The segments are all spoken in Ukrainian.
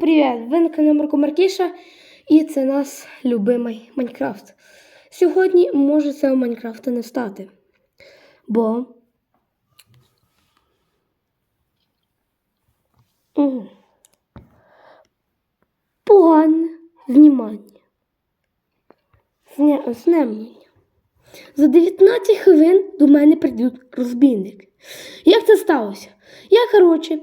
Привіт! Ви на каналі Марко Маркіша і це наш любимий Майнкрафт. Сьогодні може цього Майнкрафта не стати, бо Мгм. погане знімання. Зня... За 19 хвилин до мене прийдуть розбійники. Як це сталося? Я, коротше,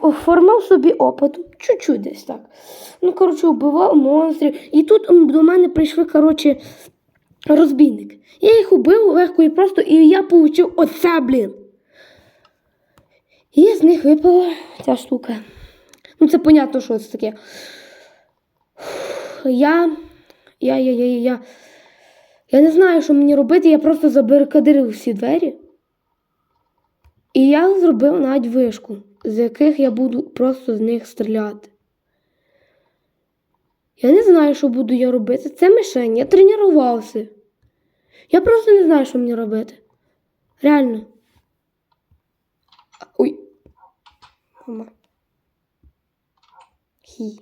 оформив собі опиту, чуть-чуть десь так. Ну, коротше, вбивав монстрів. І тут до мене прийшли, коротше, розбійники. Я їх убив легко і просто, і я отримав оце, блін. І з них випала ця штука. Ну, це понятно, що це таке. Я. Я, я, я, я, я. Я не знаю, що мені робити, я просто забарикадирив всі двері. І я зробив навіть вишку, з яких я буду просто з них стріляти. Я не знаю, що буду я робити. Це мишень, я тренувався. Я просто не знаю, що мені робити. Реально. Ой. Мама. Хі.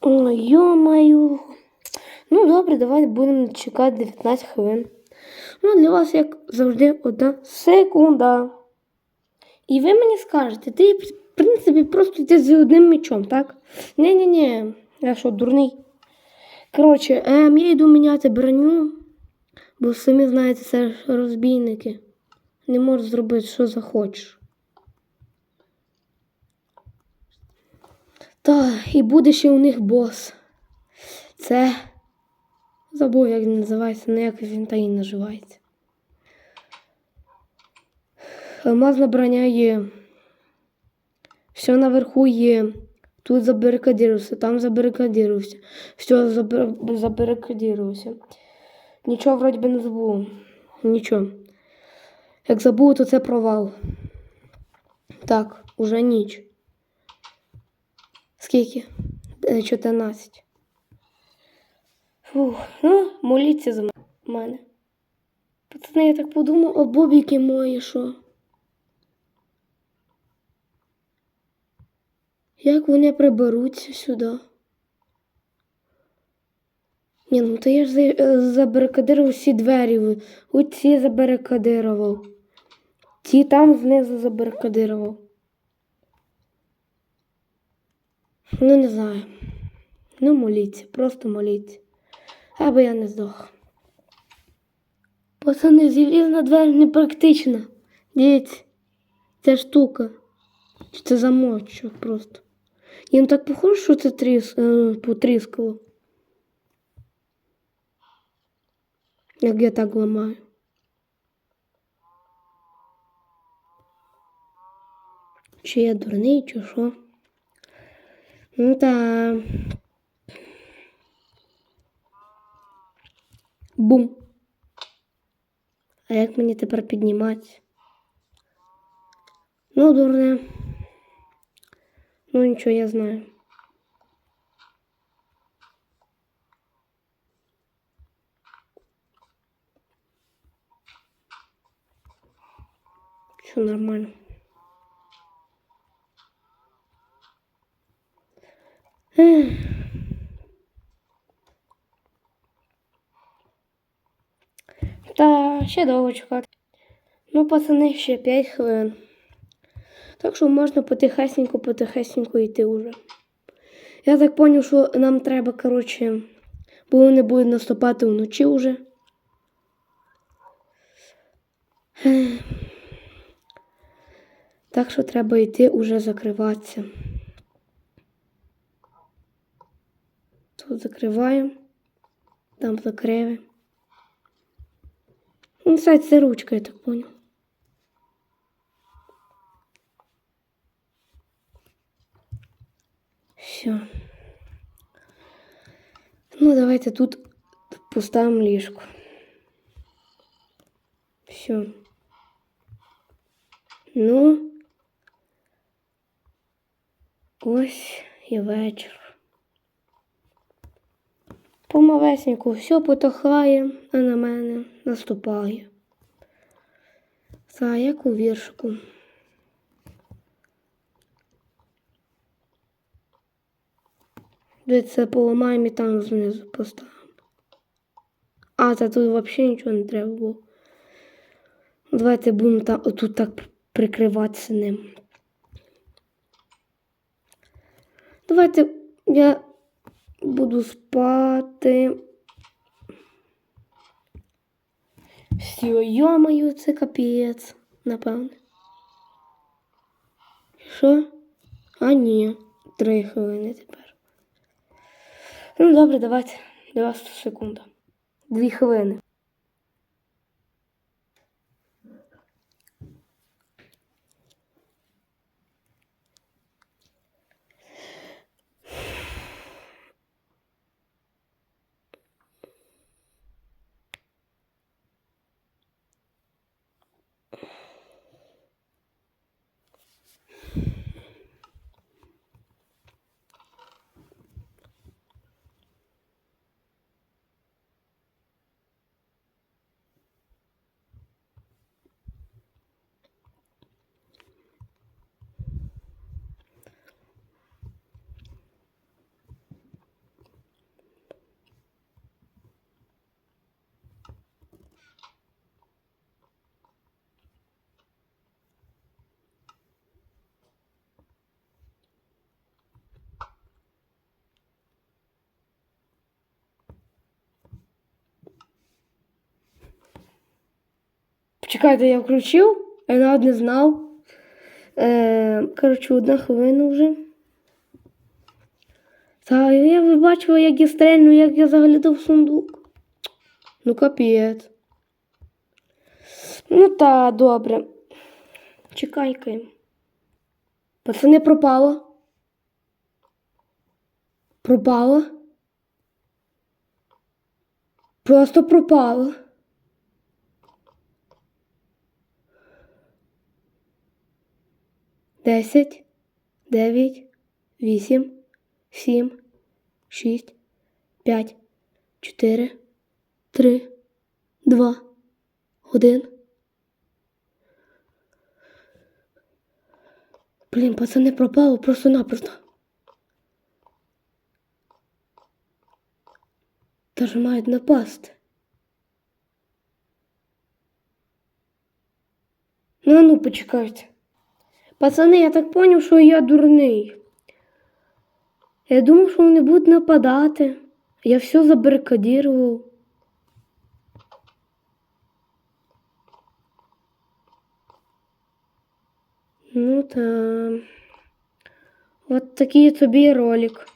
Ой, йо-маю. Ну, добре, давай будемо чекати 19 хвилин. Ну, для вас, як завжди, одна секунда. І ви мені скажете, ти, в принципі, просто йти з одним мечом, так? Ні-ні-ні, я що, дурний. Коротше, ем, я йду міняти броню, бо самі знаєте, це розбійники. Не можуть зробити, що захочеш. Та, і буде ще у них бос. Це. Забув, як він називається, ну як він та і називається. Алмазна броня є. Все наверху є. Тут забарикадировався, там забарикадировався. Все забар... забарикадировався. Нічого вроді би не забув. Нічого. Як забув, то це провал. Так, уже ніч. Скільки? Е, 14. Фух, ну, моліться за мене. Пацани, я так подумав, о бобіки мої, що. Як вони приберуться сюди? Ні, ну то я ж забарикадирував всі двері. Оці забарикадирував. Ті там знизу забарикадирував. Ну, не знаю. Ну, моліться, просто моліться. Аби я не здох. Пацани, залізна двері непрактична. Дивіться, ця штука. Чи це замочок просто. Їм так похоже, що це тріс... е, потріскало. Як я так ламаю. Чи я дурний, чи що? Ну та. Бум. А як мені тепер підніматися? Ну, дурне. Ну нічого, я знаю. Все нормально. Та ще довго чекати. Ну, пацани, ще 5 хвилин. Так що можна потихесенько, потихесенько йти уже. Я так зрозумів, що нам треба, коротше, бо вони будуть наступати вночі вже. Так що треба йти уже закриватися. Тут закриваємо, там закриємо. Ну, кстати, це ручка, я так понял. Все. Ну, давайте тут поставимо ліжко. Все. Ну, ось і вечір. Помалесеньку все потохає, а на мене наступає. За яку віршку. Це поламаємо і там знизу поставимо. А, та тут взагалі нічого не треба було. Давайте будемо там, отут так прикриватися ним. Давайте я буду спати. Все, йомаю, це капець, напевне. Що? А ні, три хвилини тепер. Ну, добре, давайте. 90 секунд. Дві хвилини. Почекайте, я включив, я навіть не знав. Е, коротше, одна хвилина вже. Та я ви як я стрельну, як я заглядав в сундук. Ну, капець. Ну та, добре. Чекай-ка. Пацани пропало. Пропало. Просто пропало. Десять, дев'ять, вісім, сім, шість, п'ять, чотири, три, два, один. Блін, пацани пропало просто-напросто. Та ж мають напасти. Ну, а ну, почекайте. Пацани, я так поняв, що я дурний. Я думав, що вони будуть нападати. Я все забарикадірував. Ну та. От такий тобі ролик.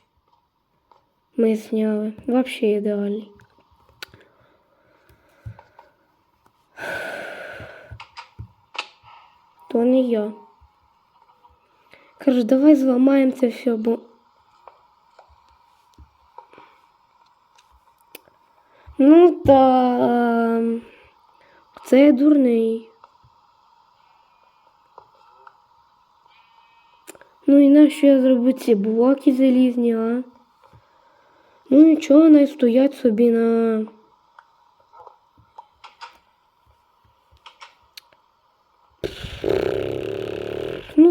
Ми зняли. Вообще ідеальний. То не я. Кажу, давай зламаємо це все, бо. Ну та це я дурний. Ну і нащо я зроблю ці блоки залізні, а? Ну нічого, най стоять собі на.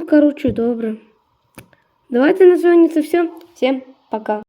Коротше, добре. Давайте на сьогодні це все. Всім пока.